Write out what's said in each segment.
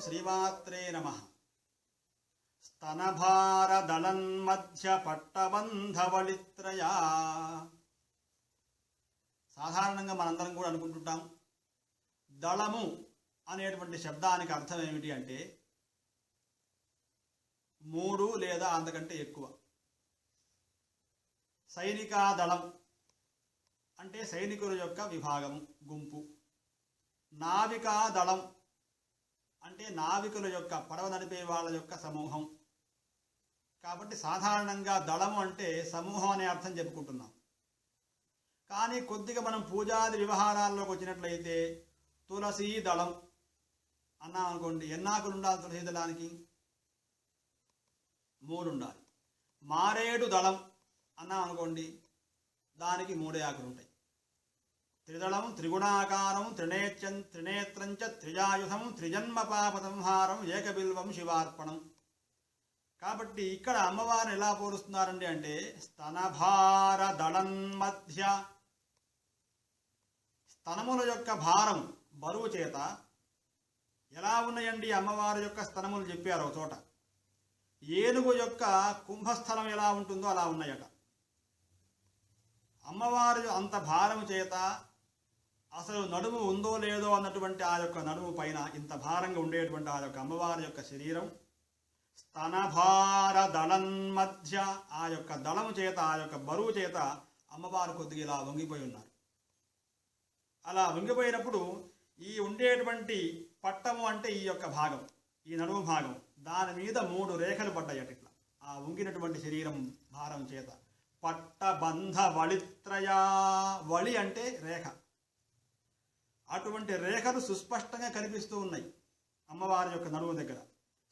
శ్రీమాత్రే నమ. స్తనభారదళన్మధ్య పట్టబంధవళిత్రయా సాధారణంగా మనందరం కూడా అనుకుంటుంటాం దళము అనేటువంటి శబ్దానికి అర్థం ఏమిటి అంటే మూడు లేదా అంతకంటే ఎక్కువ. సైనికా దళం అంటే సైనికుల యొక్క విభాగం గుంపు. నావికా దళం అంటే నావికుల యొక్క పడవ నడిపే వాళ్ళ యొక్క సమూహం. కాబట్టి సాధారణంగా దళము అంటే సమూహం అనే అర్థం చెప్పుకుంటున్నాం. కానీ కొద్దిగా మనం పూజాది వ్యవహారాల్లోకి వచ్చినట్లయితే తులసీ దళం అన్నాం అనుకోండి. ఎన్నాకులు ఉండాలి తులసీ దళానికి? మూడు ఉండాలి మారేడు దళం అన్నాం అనుకోండి. దానికి మూడే ఆకులు ఉంటాయి త్రిదళం త్రిగుణాకారం త్రినేత్యం త్రినేత్రంచ త్రిజాయుధం త్రిజన్మ పాప సంహారం ఏకబిల్వం శివార్పణం. కాబట్టి ఇక్కడ అమ్మవారిని ఎలా పోలుస్తున్నారండి అంటే స్తనభార దళం మధ్య స్తనముల యొక్క భారం బరువు చేత ఎలా ఉన్నాయండి అమ్మవారి యొక్క స్తనములు చెప్పారు ఒక చోట. ఏనుగు యొక్క కుంభస్థలం ఎలా ఉంటుందో అలా ఉన్నాయట. అమ్మవారి అంత భారం చేత అసలు నడుము ఉందో లేదో అన్నటువంటి ఆ యొక్క నడుము పైన ఇంత భారంగా ఉండేటువంటి ఆ యొక్క అమ్మవారి యొక్క శరీరం స్తనభార దళం మధ్య ఆ యొక్క దళము చేత ఆ యొక్క బరువు చేత అమ్మవారు కొద్దిగా ఇలా వంగిపోయి ఉన్నారు. అలా వంగిపోయినప్పుడు ఈ ఉండేటువంటి పట్టము అంటే ఈ యొక్క భాగం ఈ నడుము భాగం దాని మీద మూడు రేఖలు పడ్డాయట ఇట్లా. ఆ వంగినటువంటి శరీరం భారం చేత. పట్టబంధ వళిత్రయా వళి అంటే రేఖ. అటువంటి రేఖలు సుస్పష్టంగా కనిపిస్తూ ఉన్నాయి అమ్మవారి యొక్క నడుము దగ్గర.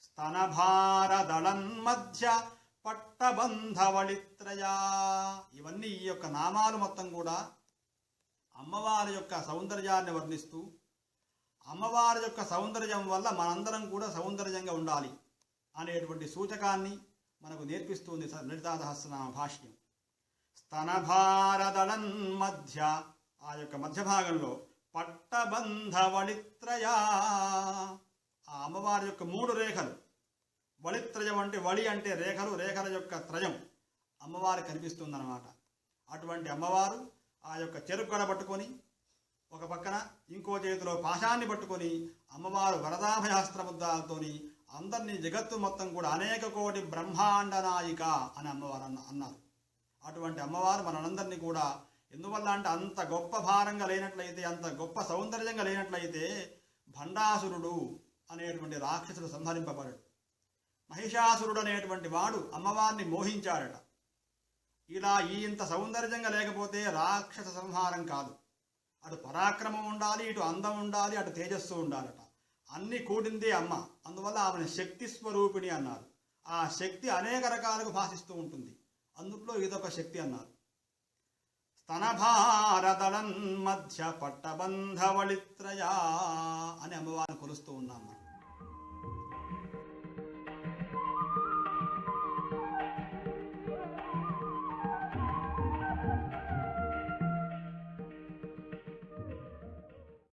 స్తనభార దళన్ మధ్య పట్టబంధవళిత్రయా. ఇవన్నీ ఈ యొక్క నామాలు మొత్తం కూడా అమ్మవారి యొక్క సౌందర్యాన్ని వర్ణిస్తూ అమ్మవారి యొక్క సౌందర్యం వల్ల మనందరం కూడా సౌందర్యంగా ఉండాలి అనేటువంటి సూచకాన్ని మనకు నేర్పిస్తుంది స- భాష్యం. స్తనభారదళన్ మధ్య ఆ యొక్క మధ్య భాగంలో పట్టబంధవళిత్రయా. ఆ అమ్మవారి యొక్క మూడు రేఖలు. వళిత్రయం అంటే వళి అంటే రేఖలు రేఖల యొక్క త్రయం. అమ్మవారు కనిపిస్తుందన్నమాట. అటువంటి అమ్మవారు ఆ యొక్క చెరుగడ పట్టుకొని ఒక పక్కన ఇంకో చేతిలో పాశాన్ని పట్టుకొని అమ్మవారు వరదాభయాస్త్రముద్రాలతోని అందరినీ జగత్తు మొత్తం కూడా అనేక కోటి బ్రహ్మాండ నాయిక అని అమ్మవారు అన్న అన్నారు. అటువంటి అమ్మవారు మనందరినీ కూడా ఎందువల్ల అంటే అంత గొప్ప భారంగా లేనట్లయితే అంత గొప్ప సౌందర్యంగా లేనట్లయితే భండాసురుడు అనేటువంటి రాక్షసుడు సంహరింపబడడు. మహిషాసురుడు అనేటువంటి వాడు అమ్మవారిని మోహించాడట. ఇలా ఈ ఇంత సౌందర్యంగా లేకపోతే రాక్షస సంహారం కాదు. అటు పరాక్రమం ఉండాలి ఇటు అందం ఉండాలి అటు తేజస్సు ఉండాలట. అన్ని కూడిందే అమ్మ. అందువల్ల ఆమెను శక్తి స్వరూపిణి అన్నారు. ఆ శక్తి అనేక రకాలుగా భాషిస్తూ ఉంటుంది. అందులో ఇదొక శక్తి అన్నారు. స్తనభారదళం మధ్య పట్టబంధవళిత్రయా అని అమ్మవారిని కొలుస్తూ ఉన్నాం మనం.